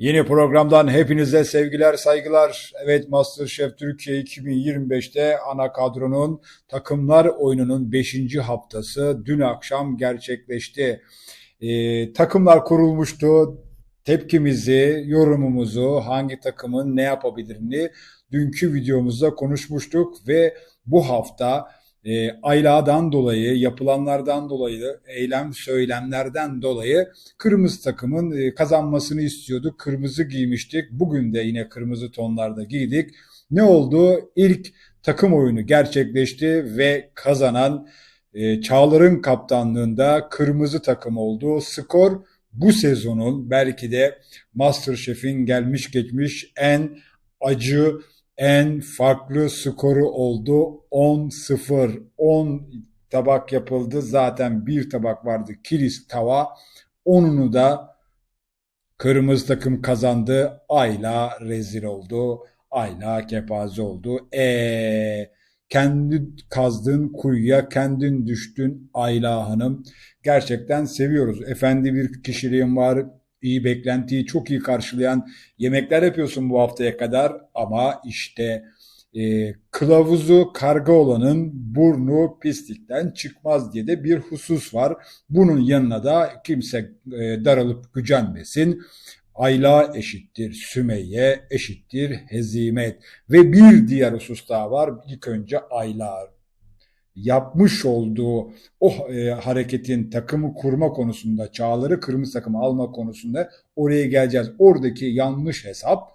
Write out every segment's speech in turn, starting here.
Yeni programdan hepinize sevgiler, saygılar. Evet MasterChef Türkiye 2025'te ana kadronun takımlar oyununun 5. haftası dün akşam gerçekleşti. Ee, takımlar kurulmuştu. Tepkimizi, yorumumuzu, hangi takımın ne yapabilirini dünkü videomuzda konuşmuştuk ve bu hafta e, Ayla'dan dolayı, yapılanlardan dolayı, eylem söylemlerden dolayı kırmızı takımın e, kazanmasını istiyorduk. Kırmızı giymiştik. Bugün de yine kırmızı tonlarda giydik. Ne oldu? İlk takım oyunu gerçekleşti ve kazanan e, Çağlar'ın kaptanlığında kırmızı takım oldu. Skor bu sezonun belki de Masterchef'in gelmiş geçmiş en acı en farklı skoru oldu. 10-0. 10 tabak yapıldı. Zaten bir tabak vardı. Kilis tava. Onunu da kırmızı takım kazandı. Ayla rezil oldu. Ayla kepaze oldu. E kendi kazdığın kuyuya kendin düştün Ayla Hanım. Gerçekten seviyoruz. Efendi bir kişiliğin var iyi beklentiyi çok iyi karşılayan yemekler yapıyorsun bu haftaya kadar ama işte e, kılavuzu karga olanın burnu pislikten çıkmaz diye de bir husus var. Bunun yanına da kimse e, daralıp gücenmesin. Ayla eşittir Sümeyye eşittir hezimet ve bir diğer husus daha var. İlk önce Ayla yapmış olduğu o e, hareketin takımı kurma konusunda, çağları kırmızı takımı alma konusunda oraya geleceğiz. Oradaki yanlış hesap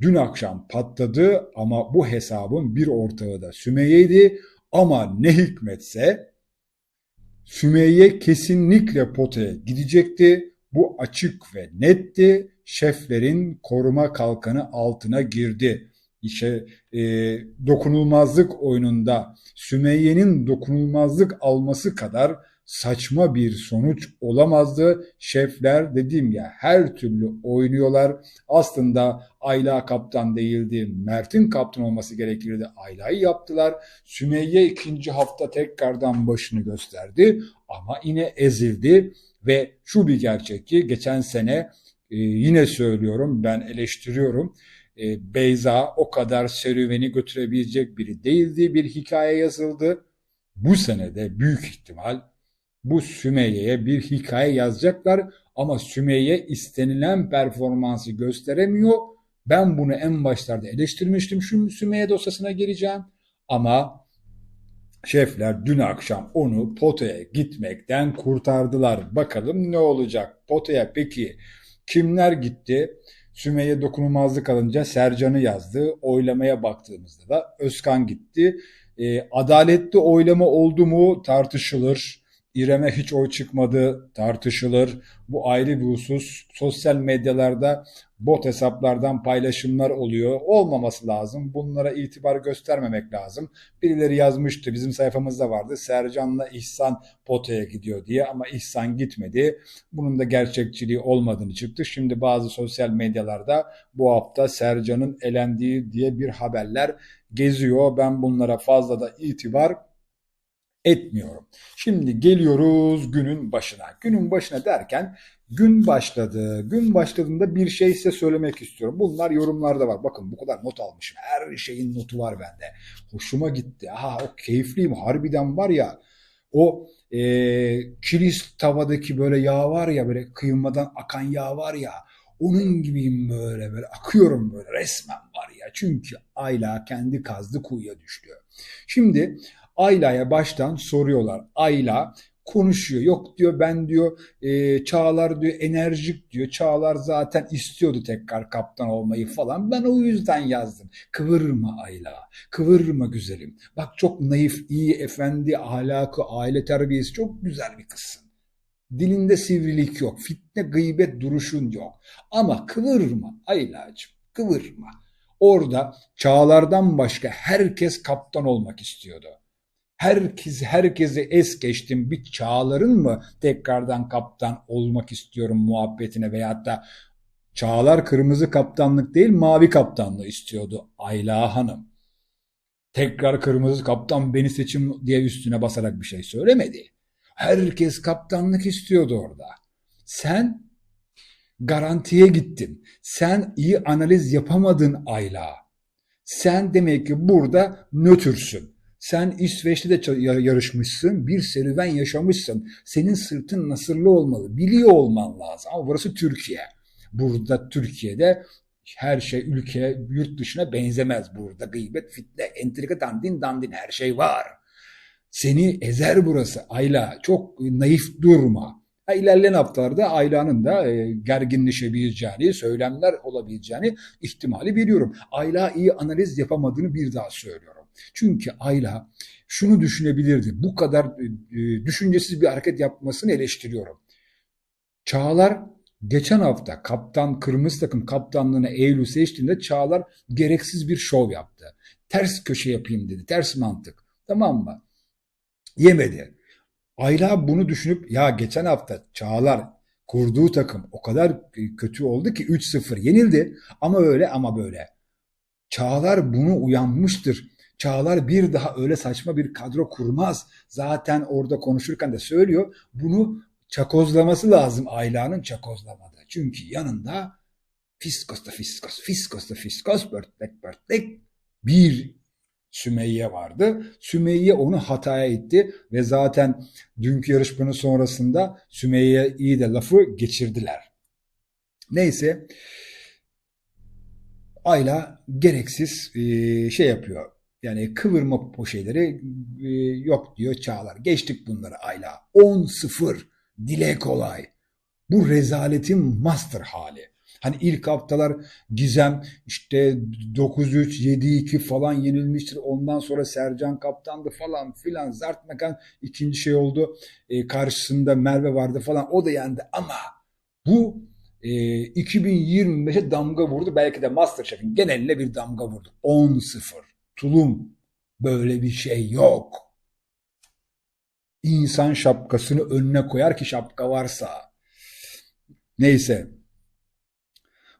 dün akşam patladı ama bu hesabın bir ortağı da Sümeyye'ydi. Ama ne hikmetse Sümeyye kesinlikle potaya gidecekti. Bu açık ve netti. Şeflerin koruma kalkanı altına girdi işte e, dokunulmazlık oyununda Sümeyye'nin dokunulmazlık alması kadar saçma bir sonuç olamazdı. Şefler dediğim ya her türlü oynuyorlar. Aslında Ayla kaptan değildi. Mert'in kaptan olması gerekirdi. Ayla'yı yaptılar. Sümeyye ikinci hafta tekrardan başını gösterdi. Ama yine ezildi. Ve şu bir gerçek ki geçen sene e, yine söylüyorum ben eleştiriyorum e, Beyza o kadar serüveni götürebilecek biri değildi. Bir hikaye yazıldı. Bu senede büyük ihtimal bu Sümeyye'ye bir hikaye yazacaklar ama Sümeyye istenilen performansı gösteremiyor. Ben bunu en başlarda eleştirmiştim. Şu Sümeyye dosyasına gireceğim. Ama şefler dün akşam onu potaya gitmekten kurtardılar. Bakalım ne olacak? Potaya peki kimler gitti? Sümeyye dokunulmazlık alınca Sercan'ı yazdı. Oylamaya baktığımızda da Özkan gitti. E, adaletli oylama oldu mu tartışılır. İrem'e hiç oy çıkmadı tartışılır. Bu ayrı bir husus. Sosyal medyalarda bot hesaplardan paylaşımlar oluyor. Olmaması lazım. Bunlara itibar göstermemek lazım. Birileri yazmıştı. Bizim sayfamızda vardı. Sercan'la İhsan potaya gidiyor diye ama İhsan gitmedi. Bunun da gerçekçiliği olmadığını çıktı. Şimdi bazı sosyal medyalarda bu hafta Sercan'ın elendiği diye bir haberler geziyor. Ben bunlara fazla da itibar etmiyorum. Şimdi geliyoruz günün başına. Günün başına derken gün başladı. Gün başladığında bir şey size söylemek istiyorum. Bunlar yorumlarda var. Bakın bu kadar not almışım. Her şeyin notu var bende. Hoşuma gitti. Aha o keyifliyim. Harbiden var ya o e, kilis tavadaki böyle yağ var ya böyle kıymadan akan yağ var ya onun gibiyim böyle böyle akıyorum böyle resmen var ya. Çünkü Ayla kendi kazdı kuyuya düştü. Şimdi Ayla'ya baştan soruyorlar. Ayla konuşuyor. Yok diyor ben diyor e, Çağlar diyor enerjik diyor. Çağlar zaten istiyordu tekrar kaptan olmayı falan. Ben o yüzden yazdım. Kıvırma Ayla. Kıvırma güzelim. Bak çok naif, iyi, efendi, ahlakı, aile terbiyesi çok güzel bir kızsın. Dilinde sivrilik yok. Fitne, gıybet duruşun yok. Ama kıvırma Ayla'cığım. Kıvırma. Orada çağlardan başka herkes kaptan olmak istiyordu herkes herkesi es geçtim bir çağların mı tekrardan kaptan olmak istiyorum muhabbetine veyahut da Çağlar kırmızı kaptanlık değil mavi kaptanlığı istiyordu Ayla Hanım. Tekrar kırmızı kaptan beni seçim diye üstüne basarak bir şey söylemedi. Herkes kaptanlık istiyordu orada. Sen Garantiye gittin. Sen iyi analiz yapamadın Ayla. Sen demek ki burada nötürsün. Sen İsveç'te de yarışmışsın, bir serüven yaşamışsın. Senin sırtın nasırlı olmalı, biliyor olman lazım. Ama burası Türkiye. Burada Türkiye'de her şey ülke, yurt dışına benzemez. Burada gıybet, fitne, entrika, dandin dandin her şey var. Seni ezer burası Ayla. Çok naif durma. Ha, ilerleyen haftalarda Ayla'nın da e, gerginleşebileceğini, söylemler olabileceğini ihtimali veriyorum. Ayla iyi analiz yapamadığını bir daha söylüyorum. Çünkü Ayla şunu düşünebilirdi. Bu kadar e, e, düşüncesiz bir hareket yapmasını eleştiriyorum. Çağlar geçen hafta kaptan kırmızı takım kaptanlığına Eylül seçtiğinde Çağlar gereksiz bir şov yaptı. Ters köşe yapayım dedi. Ters mantık. Tamam mı? Yemedi. Ayla bunu düşünüp ya geçen hafta Çağlar kurduğu takım o kadar kötü oldu ki 3-0 yenildi ama öyle ama böyle. Çağlar bunu uyanmıştır. Çağlar bir daha öyle saçma bir kadro kurmaz. Zaten orada konuşurken de söylüyor. Bunu çakozlaması lazım Ayla'nın çakozlamadı. Çünkü yanında fiskos da fiskos, fiskos da fiskos, börtlek börtlek bir Sümeyye vardı. Sümeyye onu hataya itti ve zaten dünkü yarışmanın sonrasında Sümeyye iyi de lafı geçirdiler. Neyse Ayla gereksiz şey yapıyor. Yani kıvırma o şeyleri e, yok diyor Çağlar. Geçtik bunları Ayla. 10-0 dile kolay. Bu rezaletin master hali. Hani ilk haftalar Gizem işte 9-3, 7-2 falan yenilmiştir. Ondan sonra Sercan kaptandı falan filan. Zart mekan ikinci şey oldu. E, karşısında Merve vardı falan. O da yendi ama bu e, 2025'e damga vurdu. Belki de Masterchef'in geneline bir damga vurdu. 10-0. Tulum. Böyle bir şey yok. İnsan şapkasını önüne koyar ki şapka varsa. Neyse.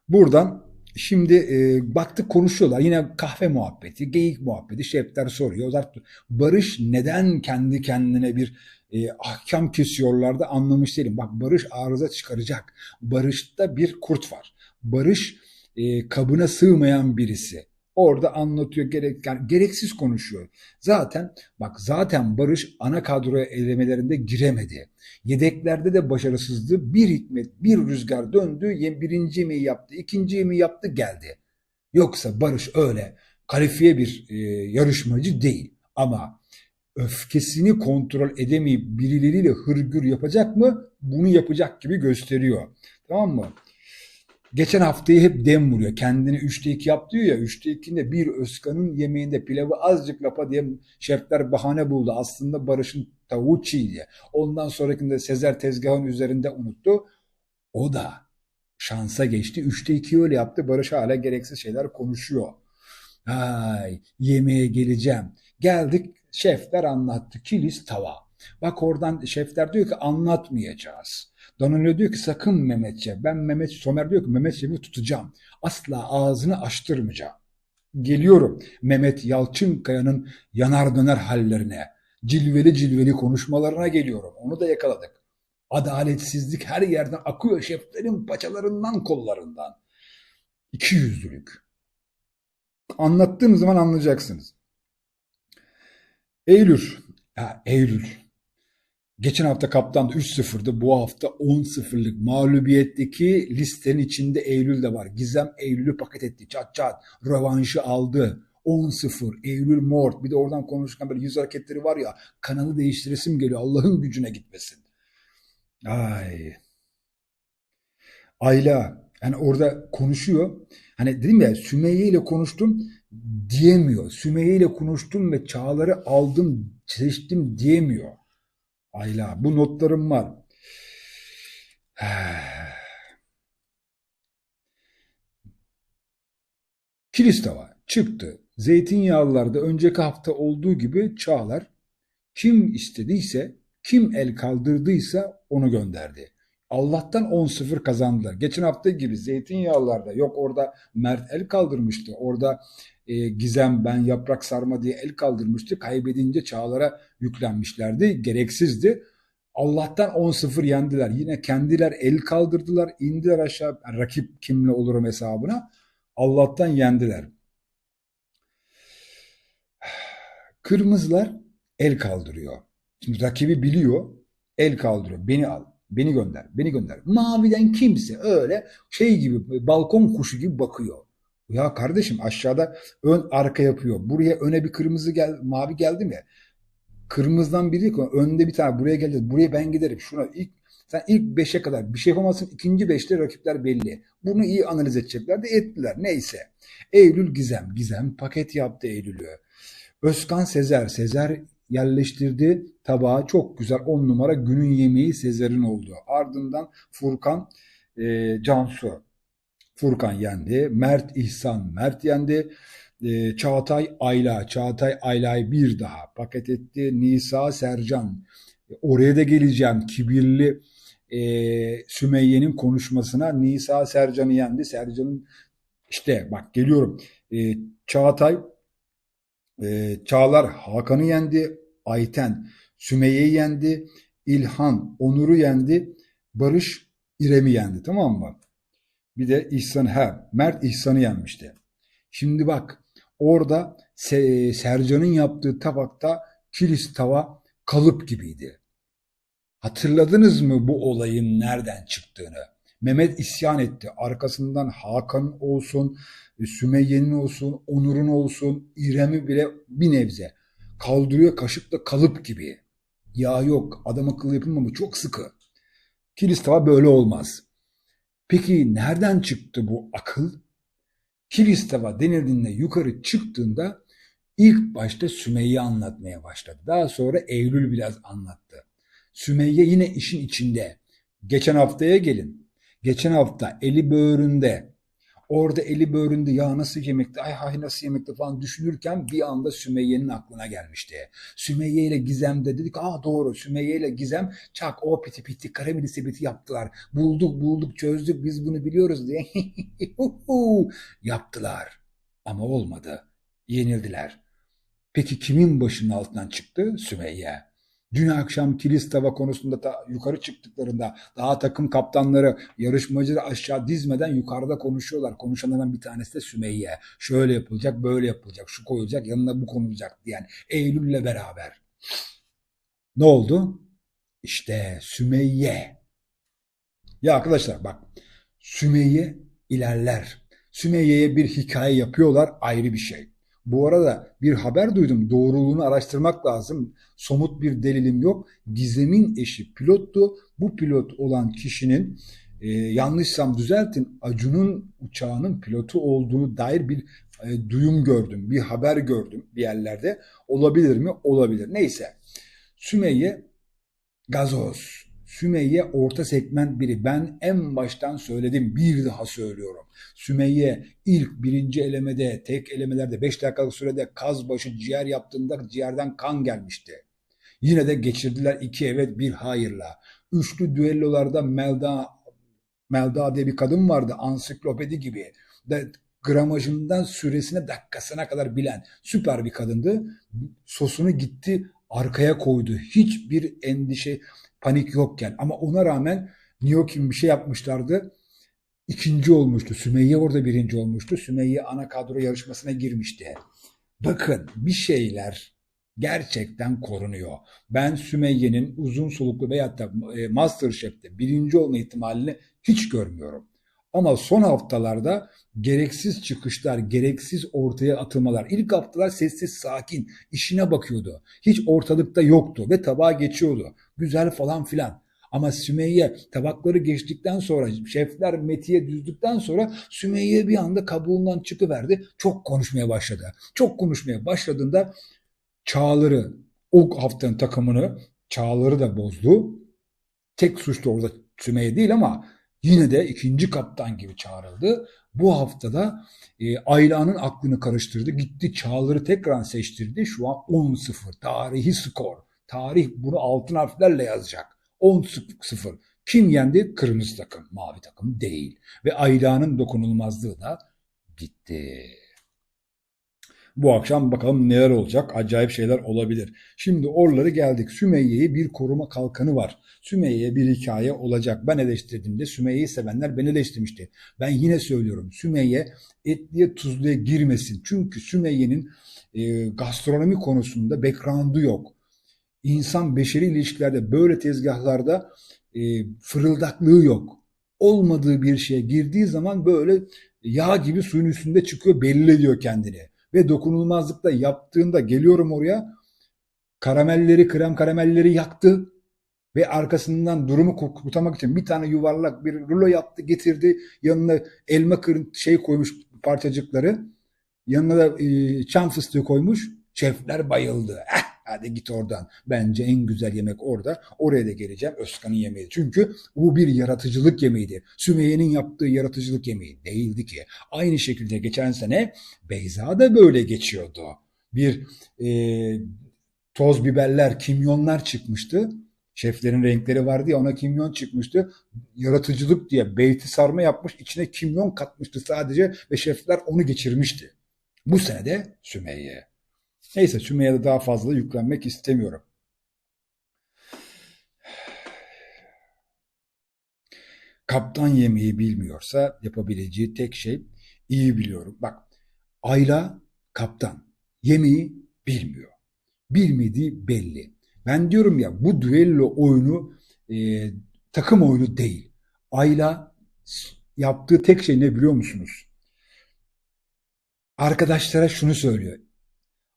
Buradan şimdi e, baktık konuşuyorlar. Yine kahve muhabbeti, geyik muhabbeti. Şefler soruyor. Barış neden kendi kendine bir e, ahkam kesiyorlar da anlamış değilim. Bak Barış arıza çıkaracak. Barış'ta bir kurt var. Barış e, kabına sığmayan birisi. Orada anlatıyor gerek yani gereksiz konuşuyor. Zaten bak zaten Barış ana kadroya elemelerinde giremedi. Yedeklerde de başarısızdı. Bir hikmet, bir rüzgar döndü. Birinci yemeği yaptı, ikinci yemeği yaptı geldi. Yoksa Barış öyle kalifiye bir e, yarışmacı değil. Ama öfkesini kontrol edemeyip birileriyle hırgür yapacak mı? Bunu yapacak gibi gösteriyor. Tamam mı? Geçen haftayı hep dem vuruyor. Kendini 3'te 2 yap diyor ya. 3'te 2'de bir Özkan'ın yemeğinde pilavı azıcık lapa diye şefler bahane buldu. Aslında Barış'ın tavuğu çiğ Ondan sonrakinde Sezer tezgahın üzerinde unuttu. O da şansa geçti. 3'te 2 öyle yaptı. Barış hala gereksiz şeyler konuşuyor. Ay yemeğe geleceğim. Geldik şefler anlattı. Kilis tava. Bak oradan şefler diyor ki anlatmayacağız. Danilo diyor ki sakın Mehmetçe. Ben Mehmet, Somer diyor ki Mehmet Şef'i tutacağım. Asla ağzını açtırmayacağım. Geliyorum Mehmet Yalçınkaya'nın yanar döner hallerine, cilveli cilveli konuşmalarına geliyorum. Onu da yakaladık. Adaletsizlik her yerden akıyor şeflerin paçalarından kollarından. İki yüzlülük. Anlattığım zaman anlayacaksınız. Eylül. Ya Eylül. Geçen hafta kaptan 3-0'dı. Bu hafta 10-0'lık mağlubiyetteki listenin içinde Eylül de var. Gizem Eylül'ü paket etti. Çat çat. Rövanşı aldı. 10-0. Eylül Mort. Bir de oradan konuşurken böyle yüz hareketleri var ya. Kanalı değiştiresim geliyor. Allah'ın gücüne gitmesin. Ay. Ayla. Yani orada konuşuyor. Hani dedim ya Sümeyye ile konuştum diyemiyor. Sümeyye ile konuştum ve çağları aldım, seçtim diyemiyor. Ayla bu notlarım var. Kilistava çıktı. Zeytinyağlılarda önceki hafta olduğu gibi çağlar kim istediyse, kim el kaldırdıysa onu gönderdi. Allah'tan 10-0 kazandılar. Geçen hafta gibi zeytinyağlılarda yok orada Mert el kaldırmıştı. Orada e, Gizem ben yaprak sarma diye el kaldırmıştı. Kaybedince çağlara yüklenmişlerdi. Gereksizdi. Allah'tan 10-0 yendiler. Yine kendiler el kaldırdılar, indiler aşağı yani rakip kimle olurum hesabına. Allah'tan yendiler. Kırmızılar el kaldırıyor. Şimdi rakibi biliyor, el kaldırıyor. Beni al, beni gönder, beni gönder. Maviden kimse öyle şey gibi balkon kuşu gibi bakıyor. Ya kardeşim aşağıda ön arka yapıyor. Buraya öne bir kırmızı gel, mavi geldi mi? Kırmızıdan biri. Önde bir tane buraya geleceğiz. Buraya ben giderim. Şuna ilk sen ilk 5'e kadar bir şey yapamazsın. İkinci 5'te rakipler belli. Bunu iyi analiz edecekler de ettiler. Neyse. Eylül Gizem. Gizem paket yaptı Eylül'ü. Özkan Sezer. Sezer yerleştirdi tabağa. Çok güzel 10 numara günün yemeği Sezer'in oldu. Ardından Furkan e, Cansu. Furkan yendi. Mert İhsan Mert yendi. E, Çağatay Ayla. Çağatay Ayla'yı bir daha paket etti. Nisa Sercan. E, oraya da geleceğim. Kibirli e, Sümeyye'nin konuşmasına Nisa Sercan'ı yendi. Sercan'ın işte bak geliyorum. E, Çağatay e, Çağlar Hakan'ı yendi. Ayten Sümeyye'yi yendi. İlhan Onur'u yendi. Barış İrem'i yendi. Tamam mı? Bir de İhsan ha Mert İhsan'ı yenmişti. Şimdi bak orada Se- Sercan'ın yaptığı tabakta kilis tava kalıp gibiydi. Hatırladınız mı bu olayın nereden çıktığını? Mehmet isyan etti. Arkasından Hakan olsun, Sümeyye'nin olsun, Onur'un olsun, İrem'i bile bir nebze kaldırıyor kaşıkla kalıp gibi. Ya yok adam akıllı yapılmamış çok sıkı. Kilis tava böyle olmaz. Peki nereden çıktı bu akıl? Kilis tava denildiğinde yukarı çıktığında ilk başta Sümeyye anlatmaya başladı. Daha sonra Eylül biraz anlattı. Sümeyye yine işin içinde. Geçen haftaya gelin. Geçen hafta eli böğründe. Orada eli böğründe ya nasıl yemekti, ay hay nasıl yemekti falan düşünürken bir anda Sümeyye'nin aklına gelmişti. Sümeyye ile Gizem de dedik aa doğru Sümeyye ile Gizem çak o piti piti karameli sepeti yaptılar. Bulduk bulduk çözdük biz bunu biliyoruz diye yaptılar. Ama olmadı. Yenildiler. Peki kimin başının altından çıktı? Sümeyye. Dün akşam kilis tava konusunda ta, yukarı çıktıklarında daha takım kaptanları yarışmacıları aşağı dizmeden yukarıda konuşuyorlar. Konuşanlardan bir tanesi de Sümeyye. Şöyle yapılacak, böyle yapılacak, şu koyulacak, yanına bu konulacak diyen Eylül'le beraber. Ne oldu? İşte Sümeyye. Ya arkadaşlar bak Sümeyye ilerler. Sümeyye'ye bir hikaye yapıyorlar ayrı bir şey. Bu arada bir haber duydum. Doğruluğunu araştırmak lazım. Somut bir delilim yok. Gizem'in eşi pilottu. Bu pilot olan kişinin e, yanlışsam düzeltin Acun'un uçağının pilotu olduğunu dair bir e, duyum gördüm. Bir haber gördüm bir yerlerde. Olabilir mi? Olabilir. Neyse. Sümeyye gazoz. Sümeyye orta segment biri. Ben en baştan söyledim. Bir daha söylüyorum. Sümeyye ilk birinci elemede, tek elemelerde 5 dakikalık sürede kaz başı ciğer yaptığında ciğerden kan gelmişti. Yine de geçirdiler iki evet bir hayırla. Üçlü düellolarda Melda Melda diye bir kadın vardı ansiklopedi gibi. De, gramajından süresine dakikasına kadar bilen süper bir kadındı. Sosunu gitti arkaya koydu. Hiçbir endişe, panik yokken ama ona rağmen Niyokin bir şey yapmışlardı. İkinci olmuştu. Sümeyye orada birinci olmuştu. Sümeyye ana kadro yarışmasına girmişti. Bakın bir şeyler gerçekten korunuyor. Ben Sümeyye'nin uzun soluklu veyahut da e, Masterchef'te birinci olma ihtimalini hiç görmüyorum. Ama son haftalarda gereksiz çıkışlar, gereksiz ortaya atılmalar. İlk haftalar sessiz, sakin, işine bakıyordu. Hiç ortalıkta yoktu ve tabağa geçiyordu. Güzel falan filan. Ama Sümeyye tabakları geçtikten sonra şefler metiye düzdükten sonra Sümeyye bir anda kabuğundan çıkıverdi. Çok konuşmaya başladı. Çok konuşmaya başladığında Çağlar'ı o haftanın takımını Çağlar'ı da bozdu. Tek suçlu orada Sümeyye değil ama yine de ikinci kaptan gibi çağrıldı. Bu haftada e, Ayla'nın aklını karıştırdı. Gitti Çağlar'ı tekrar seçtirdi. Şu an 10-0 tarihi skor. Tarih bunu altın harflerle yazacak. 10-0. Kim yendi? Kırmızı takım. Mavi takım değil. Ve Ayla'nın dokunulmazlığı da gitti. Bu akşam bakalım neler olacak. Acayip şeyler olabilir. Şimdi oraları geldik. Sümeyye'yi bir koruma kalkanı var. Sümeyye'ye bir hikaye olacak. Ben eleştirdiğimde Sümeyye'yi sevenler beni eleştirmişti. Ben yine söylüyorum. Sümeyye etliye tuzluya girmesin. Çünkü Sümeyye'nin e, gastronomi konusunda background'u yok. İnsan beşeri ilişkilerde böyle tezgahlarda e, fırıldaklığı yok. Olmadığı bir şeye girdiği zaman böyle yağ gibi suyun üstünde çıkıyor belli ediyor kendini. Ve dokunulmazlıkta yaptığında geliyorum oraya. Karamelleri krem karamelleri yaktı. Ve arkasından durumu kurtarmak için bir tane yuvarlak bir rulo yaptı getirdi. Yanına elma kırın şey koymuş parçacıkları. Yanına da e, çam fıstığı koymuş. Şefler bayıldı. Hadi git oradan. Bence en güzel yemek orada. Oraya da geleceğim. Özkan'ın yemeği. Çünkü bu bir yaratıcılık yemeğiydi. Sümeyye'nin yaptığı yaratıcılık yemeği değildi ki. Aynı şekilde geçen sene Beyza da böyle geçiyordu. Bir e, toz biberler, kimyonlar çıkmıştı. Şeflerin renkleri vardı ya ona kimyon çıkmıştı. Yaratıcılık diye beyti sarma yapmış, içine kimyon katmıştı sadece ve şefler onu geçirmişti. Bu sene de Sümeyye. Neyse Sümeyye'de daha fazla yüklenmek istemiyorum. Kaptan yemeği bilmiyorsa yapabileceği tek şey iyi biliyorum. Bak Ayla kaptan yemeği bilmiyor. Bilmediği belli. Ben diyorum ya bu düello oyunu e, takım oyunu değil. Ayla yaptığı tek şey ne biliyor musunuz? Arkadaşlara şunu söylüyor.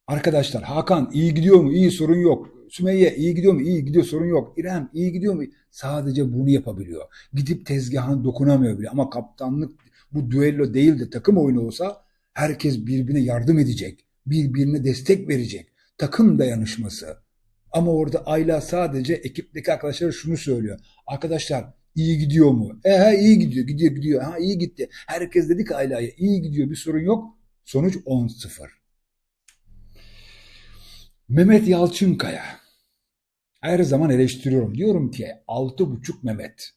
Arkadaşlar Hakan iyi gidiyor mu? İyi sorun yok. Sümeyye iyi gidiyor mu? İyi gidiyor sorun yok. İrem iyi gidiyor mu? Sadece bunu yapabiliyor. Gidip tezgahına dokunamıyor bile. Ama kaptanlık bu düello değil de takım oyunu olsa herkes birbirine yardım edecek. Birbirine destek verecek. Takım dayanışması. Ama orada Ayla sadece ekipteki arkadaşlara şunu söylüyor. Arkadaşlar iyi gidiyor mu? E iyi gidiyor, gidiyor, gidiyor. Ha iyi gitti. Herkes dedi ki Ayla'ya iyi gidiyor bir sorun yok. Sonuç 10-0. Mehmet Yalçınkaya. Her zaman eleştiriyorum. Diyorum ki 6.5 Mehmet.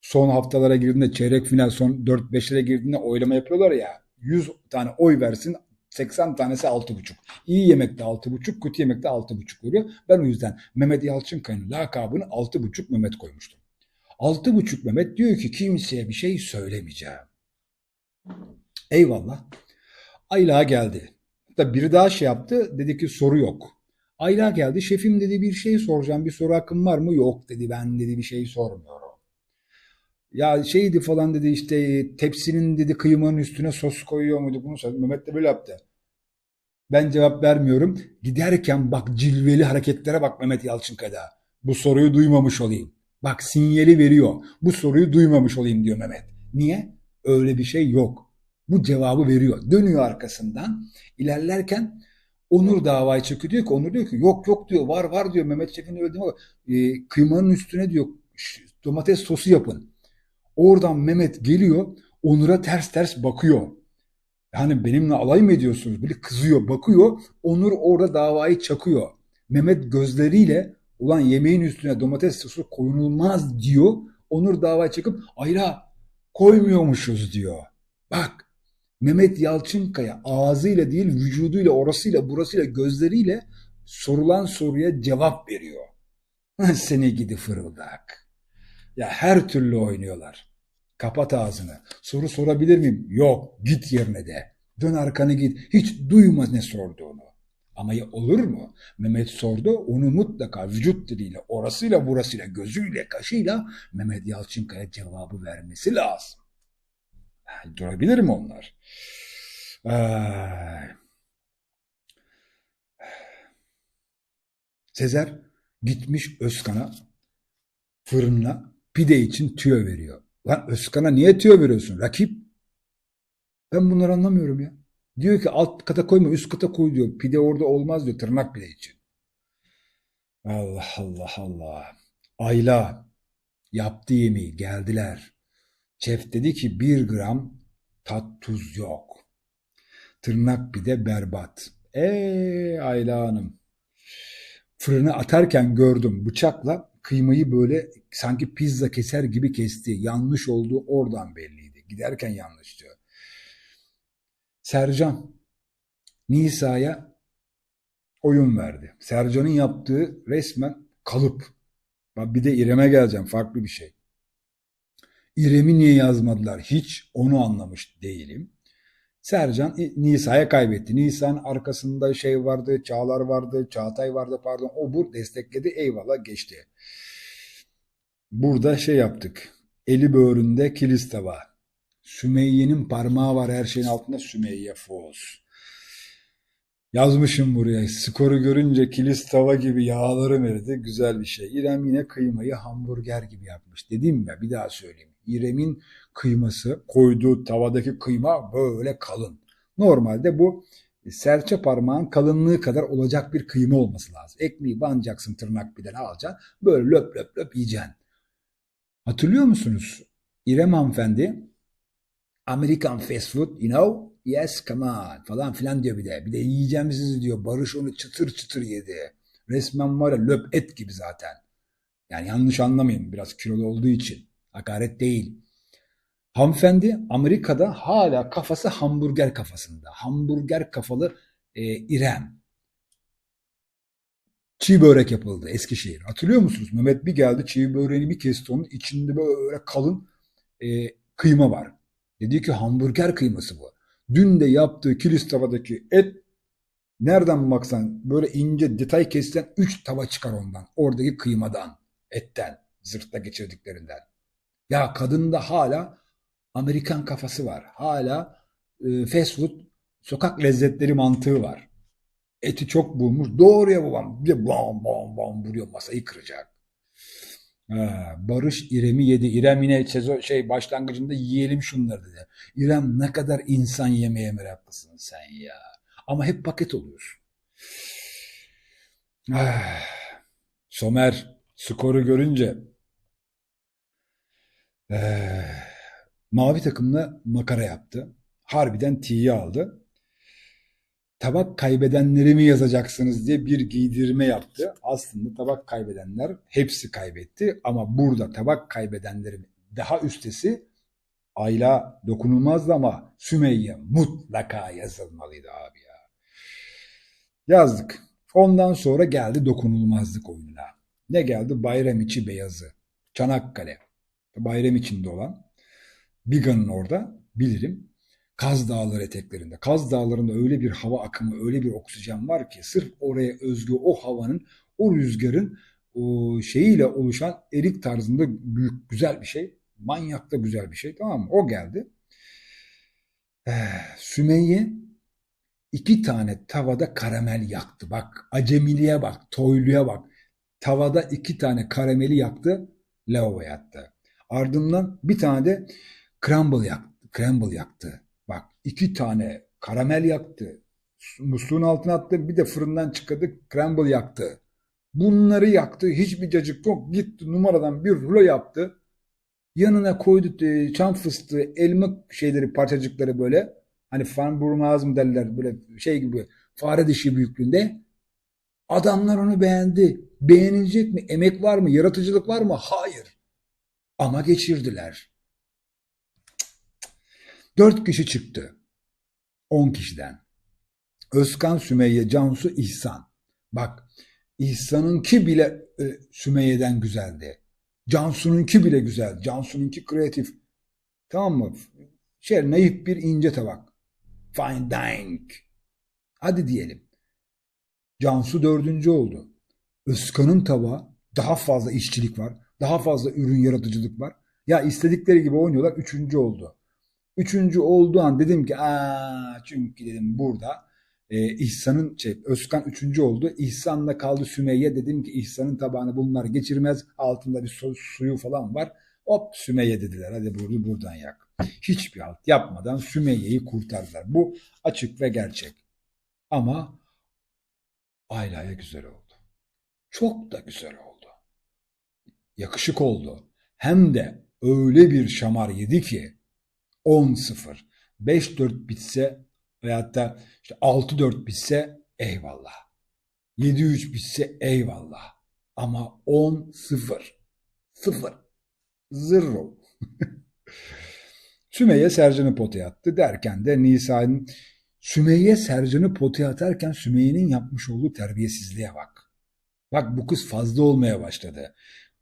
Son haftalara girdiğinde çeyrek final son 4-5'lere girdiğinde oylama yapıyorlar ya. 100 tane oy versin 80 tanesi 6.5. İyi yemekte 6.5, kötü yemekte 6.5 veriyor. Ben o yüzden Mehmet Yalçınkaya'nın lakabını 6.5 Mehmet koymuştum. 6.5 Mehmet diyor ki kimseye bir şey söylemeyeceğim. Eyvallah. Ayla geldi. Hatta biri daha şey yaptı. Dedi ki soru yok. Ayla geldi. Şefim dedi bir şey soracağım. Bir soru hakkım var mı? Yok dedi. Ben dedi bir şey sormuyorum. Ya şeydi falan dedi işte tepsinin dedi kıymanın üstüne sos koyuyor muydu bunu söyledi. Mehmet de böyle yaptı. Ben cevap vermiyorum. Giderken bak cilveli hareketlere bak Mehmet Yalçınkaya. Bu soruyu duymamış olayım. Bak sinyali veriyor. Bu soruyu duymamış olayım diyor Mehmet. Niye? Öyle bir şey yok. Bu cevabı veriyor. Dönüyor arkasından. İlerlerken Onur davayı çekiyor diyor ki Onur diyor ki yok yok diyor var var diyor Mehmet Şef'in öldüğüne bak. E, kıymanın üstüne diyor domates sosu yapın. Oradan Mehmet geliyor Onur'a ters ters bakıyor. Yani benimle alay mı ediyorsunuz? Böyle kızıyor, bakıyor. Onur orada davayı çakıyor. Mehmet gözleriyle ulan yemeğin üstüne domates sosu koyulmaz diyor. Onur davayı çakıp ayra koymuyormuşuz diyor. Bak Mehmet Yalçınkaya ağzıyla değil vücuduyla orasıyla burasıyla gözleriyle sorulan soruya cevap veriyor. Seni gidi fırıldak. Ya her türlü oynuyorlar. Kapat ağzını. Soru sorabilir miyim? Yok. Git yerine de. Dön arkanı git. Hiç duyma ne sorduğunu. Ama ya olur mu? Mehmet sordu. Onu mutlaka vücut diliyle, orasıyla burasıyla, gözüyle, kaşıyla Mehmet Yalçınkaya cevabı vermesi lazım. Durabilir mi onlar? Ay. Sezer gitmiş Özkan'a fırınına pide için tüyo veriyor. Lan Özkan'a niye tüyo veriyorsun? Rakip. Ben bunları anlamıyorum ya. Diyor ki alt kata koyma üst kata koy diyor. Pide orada olmaz diyor tırnak pide için. Allah Allah Allah. Ayla yaptı yemeği geldiler. Şef dedi ki bir gram tat tuz yok. Tırnak pide berbat. Eee Ayla Hanım. Fırına atarken gördüm bıçakla kıymayı böyle sanki pizza keser gibi kesti. Yanlış olduğu oradan belliydi. Giderken yanlış diyor. Sercan Nisa'ya oyun verdi. Sercan'ın yaptığı resmen kalıp. Bir de İrem'e geleceğim farklı bir şey. İrem'i niye yazmadılar hiç onu anlamış değilim. Sercan Nisa'ya kaybetti. Nisa'nın arkasında şey vardı, Çağlar vardı, Çağatay vardı pardon. O bu destekledi eyvallah geçti. Burada şey yaptık. Eli böğründe kilis tava. Sümeyye'nin parmağı var her şeyin altında Sümeyye Foz. Yazmışım buraya. Skoru görünce kilis tava gibi yağları verdi. Güzel bir şey. İrem yine kıymayı hamburger gibi yapmış. Dedim ya bir daha söyleyeyim. İrem'in kıyması koyduğu tavadaki kıyma böyle kalın. Normalde bu serçe parmağın kalınlığı kadar olacak bir kıyma olması lazım. Ekmeği banacaksın tırnak birden alacaksın. Böyle löp löp löp yiyeceksin. Hatırlıyor musunuz? İrem hanımefendi American fast food, you know? Yes, come on falan filan diyor bir de. Bir de yiyeceğim diyor. Barış onu çıtır çıtır yedi. Resmen var ya löp et gibi zaten. Yani yanlış anlamayın biraz kilolu olduğu için. Hakaret değil. Hanımefendi Amerika'da hala kafası hamburger kafasında. Hamburger kafalı e, İrem. Çiğ börek yapıldı Eskişehir. Hatırlıyor musunuz? Mehmet bir geldi çiğ böreğini bir kesti onun içinde böyle kalın e, kıyma var. Dedi ki hamburger kıyması bu. Dün de yaptığı kilis tavadaki et nereden baksan böyle ince detay kesilen 3 tava çıkar ondan. Oradaki kıymadan, etten, zırhta geçirdiklerinden. Ya kadında hala Amerikan kafası var. Hala e, fast food, sokak lezzetleri mantığı var. Eti çok bulmuş. Doğruya babam. Bir bam bam bam vuruyor masayı kıracak. Ha, Barış İrem'i yedi. İrem yine sezon şey başlangıcında yiyelim şunları dedi. İrem ne kadar insan yemeye meraklısın sen ya. Ama hep paket oluyorsun. Ah, Somer skoru görünce eh, mavi takımla makara yaptı. Harbiden T'yi aldı tabak kaybedenleri mi yazacaksınız diye bir giydirme yaptı. Aslında tabak kaybedenler hepsi kaybetti ama burada tabak kaybedenlerin daha üstesi Ayla dokunulmazdı ama Sümeyye mutlaka yazılmalıydı abi ya. Yazdık. Ondan sonra geldi dokunulmazlık oyununa. Ne geldi? Bayram içi beyazı. Çanakkale. Bayram içinde olan. Biga'nın orada bilirim. Kaz Dağları eteklerinde. Kaz Dağları'nda öyle bir hava akımı, öyle bir oksijen var ki sırf oraya özgü o havanın, o rüzgarın o şeyiyle oluşan erik tarzında büyük güzel bir şey. Manyak da güzel bir şey tamam mı? O geldi. Ee, Sümeyye iki tane tavada karamel yaktı. Bak acemiliğe bak, toyluya bak. Tavada iki tane karameli yaktı, lavaboya attı. Ardından bir tane de crumble yaktı. Crumble yaktı. Bak iki tane karamel yaktı. Musluğun altına attı bir de fırından çıkardı crumble yaktı. Bunları yaktı. Hiçbir cacık yok. Gitti numaradan bir rulo yaptı. Yanına koydu e, çam fıstığı, elma şeyleri, parçacıkları böyle. Hani fanburmaz mı derler böyle şey gibi fare dişi büyüklüğünde. Adamlar onu beğendi. Beğenilecek mi? Emek var mı? Yaratıcılık var mı? Hayır. Ama geçirdiler. Dört kişi çıktı. On kişiden. Özkan, Sümeyye, Cansu, İhsan. Bak İhsan'ınki bile e, Sümeyye'den güzeldi. Cansu'nunki bile güzel. Cansu'nunki kreatif. Tamam mı? Şey, naif bir ince tabak. Fine dining. Hadi diyelim. Cansu dördüncü oldu. Özkan'ın tabağı daha fazla işçilik var. Daha fazla ürün yaratıcılık var. Ya istedikleri gibi oynuyorlar. Üçüncü oldu. Üçüncü olduğu an dedim ki çünkü dedim burada e, İhsan'ın şey, Özkan üçüncü oldu. İhsan'la kaldı Sümeyye. Dedim ki İhsan'ın tabağını bunlar geçirmez. Altında bir su, suyu falan var. Hop Sümeyye dediler. Hadi burada buradan yak. Hiçbir halt yapmadan Sümeyye'yi kurtardılar. Bu açık ve gerçek. Ama Ayla'ya güzel oldu. Çok da güzel oldu. Yakışık oldu. Hem de öyle bir şamar yedi ki 10-0. 5-4 bitse veyahut da işte 6-4 bitse eyvallah. 7-3 bitse eyvallah. Ama 10-0. 0. Zırro. Sümeyye Sercan'ı potaya attı derken de Nisa'nın Sümeyye Sercan'ı potaya atarken Sümeyye'nin yapmış olduğu terbiyesizliğe bak. Bak bu kız fazla olmaya başladı.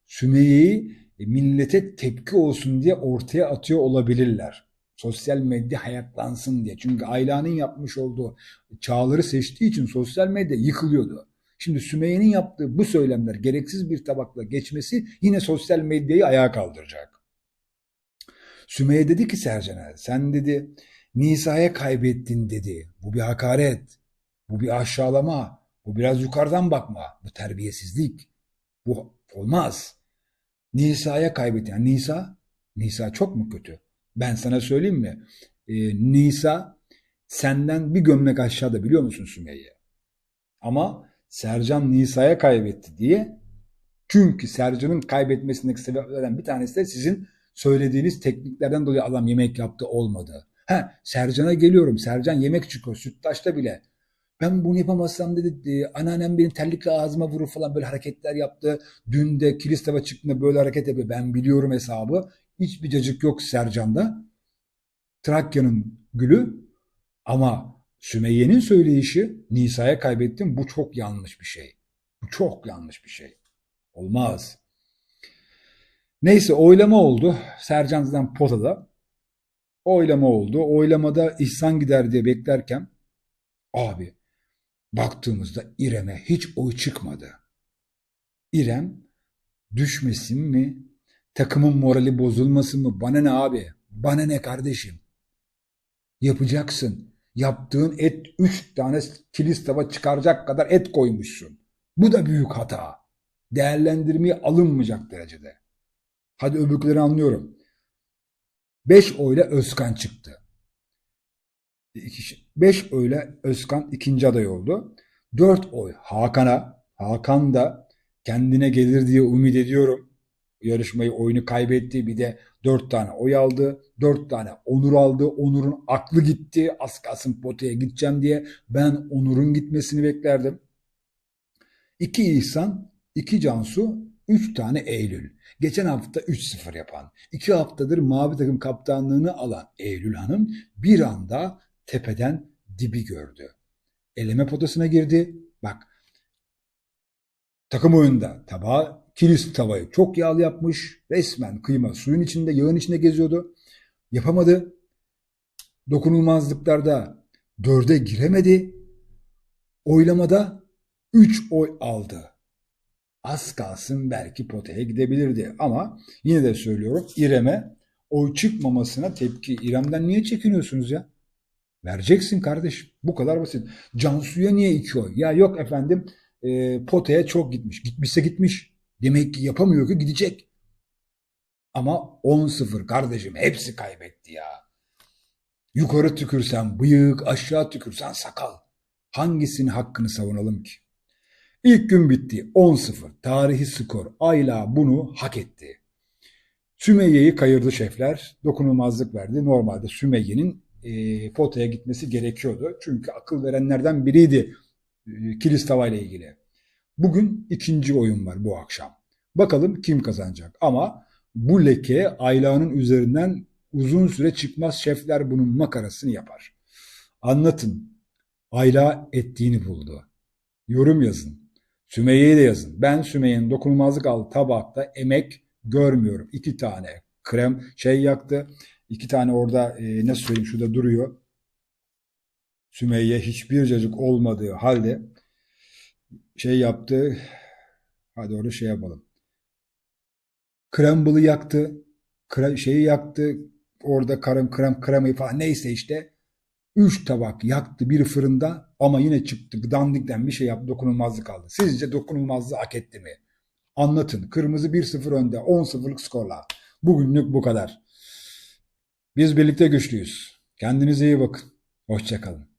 Sümeyye'yi e, millete tepki olsun diye ortaya atıyor olabilirler. Sosyal medya hayaklansın diye. Çünkü Ayla'nın yapmış olduğu çağları seçtiği için sosyal medya yıkılıyordu. Şimdi Sümeyye'nin yaptığı bu söylemler gereksiz bir tabakla geçmesi yine sosyal medyayı ayağa kaldıracak. Sümeyye dedi ki Sercan'a sen dedi Nisa'ya kaybettin dedi. Bu bir hakaret. Bu bir aşağılama. Bu biraz yukarıdan bakma. Bu terbiyesizlik. Bu olmaz. Nisa'ya kaybettin. Yani Nisa, Nisa çok mu kötü? Ben sana söyleyeyim mi? Ee, Nisa senden bir gömlek aşağıda biliyor musun Sümeyye? Ama Sercan Nisa'ya kaybetti diye çünkü Sercan'ın kaybetmesindeki sebeplerden bir tanesi de sizin söylediğiniz tekniklerden dolayı adam yemek yaptı olmadı. Ha Sercan'a geliyorum. Sercan yemek çıkıyor. Süttaş'ta bile. Ben bunu yapamazsam dedi e, anneannem benim terlikle ağzıma vurur falan böyle hareketler yaptı. Dün de Kilistava çıktığında böyle hareket yapıyor. Ben biliyorum hesabı. Hiçbir cacık yok Sercan'da. Trakya'nın gülü ama Sümeyye'nin söyleyişi Nisa'ya kaybettim. Bu çok yanlış bir şey. Bu çok yanlış bir şey. Olmaz. Neyse oylama oldu. Sercan zaten potada. Oylama oldu. Oylamada İhsan gider diye beklerken abi baktığımızda İrem'e hiç oy çıkmadı. İrem düşmesin mi? Takımın morali bozulmasın mı? Bana ne abi? Bana ne kardeşim? Yapacaksın. Yaptığın et 3 tane kilis tava çıkaracak kadar et koymuşsun. Bu da büyük hata. Değerlendirmeye alınmayacak derecede. Hadi öbürküleri anlıyorum. 5 oyla Özkan çıktı. 5 oyla Özkan ikinci aday oldu. 4 oy Hakan'a. Hakan da kendine gelir diye ümit ediyorum. Yarışmayı oyunu kaybetti. Bir de 4 tane oy aldı. 4 tane Onur aldı. Onur'un aklı gitti. Az kalsın potaya gideceğim diye. Ben Onur'un gitmesini beklerdim. 2 İhsan, 2 Cansu, 3 tane Eylül. Geçen hafta 3-0 yapan, 2 haftadır mavi takım kaptanlığını alan Eylül Hanım bir anda tepeden dibi gördü. Eleme potasına girdi. Bak takım oyunda tabağı kilis tavayı çok yağlı yapmış. Resmen kıyma suyun içinde yağın içinde geziyordu. Yapamadı. Dokunulmazlıklarda dörde giremedi. Oylamada 3 oy aldı. Az kalsın belki potaya gidebilirdi ama yine de söylüyorum İrem'e oy çıkmamasına tepki. İrem'den niye çekiniyorsunuz ya? Vereceksin kardeşim. Bu kadar basit. Cansu'ya niye iki oy? Ya yok efendim e, potaya çok gitmiş. Gitmişse gitmiş. Demek ki yapamıyor ki gidecek. Ama 10-0 kardeşim hepsi kaybetti ya. Yukarı tükürsen bıyık, aşağı tükürsen sakal. Hangisinin hakkını savunalım ki? İlk gün bitti 10-0. Tarihi skor. Ayla bunu hak etti. Sümeyye'yi kayırdı şefler. Dokunulmazlık verdi. Normalde Sümeyye'nin e, potaya gitmesi gerekiyordu. Çünkü akıl verenlerden biriydi e, Kilistava ile ilgili. Bugün ikinci oyun var bu akşam. Bakalım kim kazanacak. Ama bu leke Ayla'nın üzerinden uzun süre çıkmaz şefler bunun makarasını yapar. Anlatın. Ayla ettiğini buldu. Yorum yazın. Sümeyye'yi de yazın. Ben Sümeyye'nin dokunulmazlık aldığı tabakta emek görmüyorum. İki tane krem şey yaktı. İki tane orada e, nasıl söyleyeyim şurada duruyor. Sümeyye hiçbir cacık olmadığı halde şey yaptı. Hadi orada şey yapalım. Crumble'ı yaktı. Kre, şeyi yaktı. Orada karım krem kremayı falan neyse işte. Üç tabak yaktı bir fırında ama yine çıktı dandikten bir şey yaptı dokunulmazlık aldı. Sizce dokunulmazlığı hak etti mi? Anlatın. Kırmızı 1-0 önde 10-0'lık skorla. Bugünlük bu kadar. Biz birlikte güçlüyüz. Kendinize iyi bakın. Hoşçakalın.